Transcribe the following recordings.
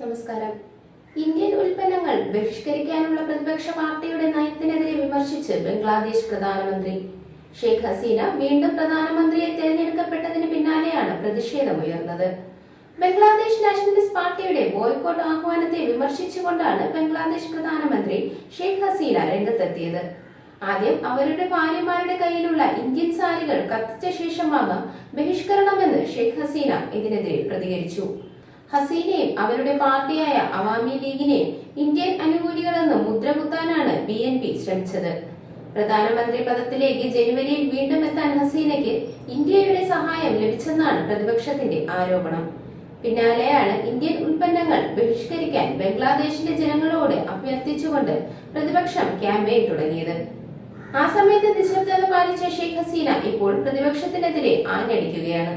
നമസ്കാരം. ഇന്ത്യൻ ഉൽപ്പന്നങ്ങൾ ബഹിഷ്കരിക്കാനുള്ള പ്രതിപക്ഷ പാർട്ടിയുടെ നയത്തിനെതിരെ വിമർശിച്ച് ബംഗ്ലാദേശ് പ്രധാനമന്ത്രി. ഷെയ്ഖ് ഹസീന വീണ്ടും പ്രധാനമന്ത്രിയെ തെരഞ്ഞെടുക്കപ്പെട്ടതിന് പിന്നാലെയാണ് പ്രതിഷേധമുയർന്നത്. ബംഗ്ലാദേശ് നാഷണലിസ്റ്റ് പാർട്ടിയുടെ ബോയ്ക്കോട്ട് ആഹ്വാനത്തെ വിമർശിച്ചുകൊണ്ടാണ് ബംഗ്ലാദേശ് പ്രധാനമന്ത്രി ഷെയ്ഖ് ഹസീന രംഗത്തെത്തിയത്. ആദ്യം അവരുടെ ഭാര്യമാരുടെ കയ്യിലുള്ള ഇന്ത്യൻ സാരികൾ കത്തിച്ച ശേഷമാകാം ബഹിഷ്കരണമെന്ന് ഷെയ്ഖ് ഹസീന ഇതിനെതിരെ പ്രതികരിച്ചു. ഹസീനയും അവരുടെ പാർട്ടിയായ അവാമി ലീഗിനെയും ഇന്ത്യൻ അനുകൂലികളെന്ന് മുദ്രകുത്താനാണ് ബി എൻ പി ശ്രമിച്ചത്. പ്രധാനമന്ത്രി പദത്തിലേക്ക് ജനുവരിയിൽ വീണ്ടും എത്താൻ ഹസീനയ്ക്ക് ഇന്ത്യയുടെ സഹായം ലഭിച്ചെന്നാണ് പ്രതിപക്ഷത്തിന്റെ ആരോപണം. പിന്നാലെയാണ് ഇന്ത്യൻ ഉൽപ്പന്നങ്ങൾ ബഹിഷ്കരിക്കാൻ ബംഗ്ലാദേശിന്റെ ജനങ്ങളോട് അഭ്യർത്ഥിച്ചുകൊണ്ട് പ്രതിപക്ഷം ക്യാമ്പയിൻ തുടങ്ങിയത്. ആ സമയത്ത് നിശബ്ദത പാലിച്ച ഷെയ്ഖ് ഹസീന ഇപ്പോൾ പ്രതിപക്ഷത്തിനെതിരെ ആഞ്ഞടിക്കുകയാണ്.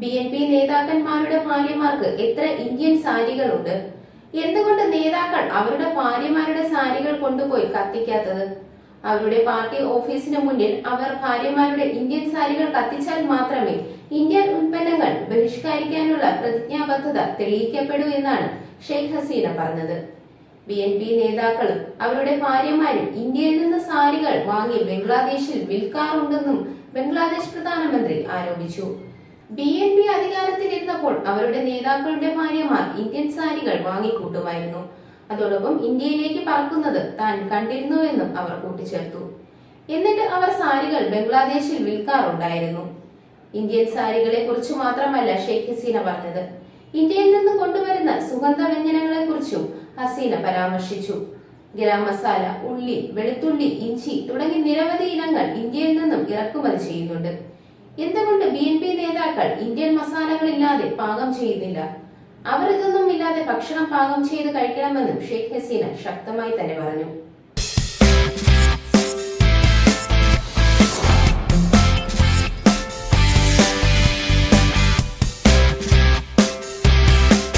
ബി എൻ പി നേതാക്കന്മാരുടെ ഭാര്യമാർക്ക് എത്ര ഇന്ത്യൻ സാരികളുണ്ട്? എന്തുകൊണ്ട് നേതാക്കൾ അവരുടെ ഭാര്യമാരുടെ സാരികൾ കൊണ്ടുപോയി കത്തിക്കാത്തത്? അവരുടെ പാർട്ടി ഓഫീസിന് മുന്നിൽ അവർ ഭാര്യമാരുടെ ഇന്ത്യൻ സാരികൾ കത്തിച്ചാൽ മാത്രമേ ഇന്ത്യൻ ഉൽപ്പന്നങ്ങൾ ബഹിഷ്കരിക്കാനുള്ള പ്രതിജ്ഞാബദ്ധത തെളിയിക്കപ്പെടൂ എന്നാണ് ഷെയ്ഖ് ഹസീന പറഞ്ഞത്. ബി എൻ പി നേതാക്കളും അവരുടെ ഭാര്യമാരും ഇന്ത്യയിൽ നിന്ന് സാരികൾ വാങ്ങി ബംഗ്ലാദേശിൽ വിൽക്കാറുണ്ടെന്നും ബംഗ്ലാദേശ് പ്രധാനമന്ത്രി ആരോപിച്ചു. ബി എൻ പി അധികാരത്തിലിരുന്നപ്പോൾ അവരുടെ നേതാക്കളുടെ ഭാര്യമാർ ഇന്ത്യൻ സാരികൾ വാങ്ങിക്കൂട്ടുമായിരുന്നു. അതോടൊപ്പം ഇന്ത്യയിലേക്ക് പറക്കുന്നത് താൻ കണ്ടിരുന്നുവെന്നും അവർ കൂട്ടിച്ചേർത്തു. എന്നിട്ട് അവർ സാരികൾ ബംഗ്ലാദേശിൽ വിൽക്കാറുണ്ടായിരുന്നു. ഇന്ത്യൻ സാരികളെ കുറിച്ച് മാത്രമല്ല ഷെയ്ഖ് ഹസീന പറഞ്ഞത്. ഇന്ത്യയിൽ നിന്ന് കൊണ്ടുവരുന്ന സുഗന്ധ വ്യഞ്ജനങ്ങളെ കുറിച്ചും ഹസീന പരാമർശിച്ചു. ഗരം മസാല ഉള്ളി വെളുത്തുള്ളി ഇഞ്ചി തുടങ്ങി നിരവധി ഇനങ്ങൾ ഇന്ത്യയിൽ നിന്നും ഇറക്കുമതി ചെയ്യുന്നുണ്ട്. എന്തുകൊണ്ട് ബി എൻ പി നേതാക്കൾ ഇന്ത്യൻ മസാലകളില്ലാതെ പാകം ചെയ്യുന്നില്ല? അവർ ഇതൊന്നും ഇല്ലാതെ ഭക്ഷണം പാകം ചെയ്ത് കഴിക്കണമെന്നും ഷെയ്ഖ് ഹസീന ശക്തമായി തന്നെ പറഞ്ഞു.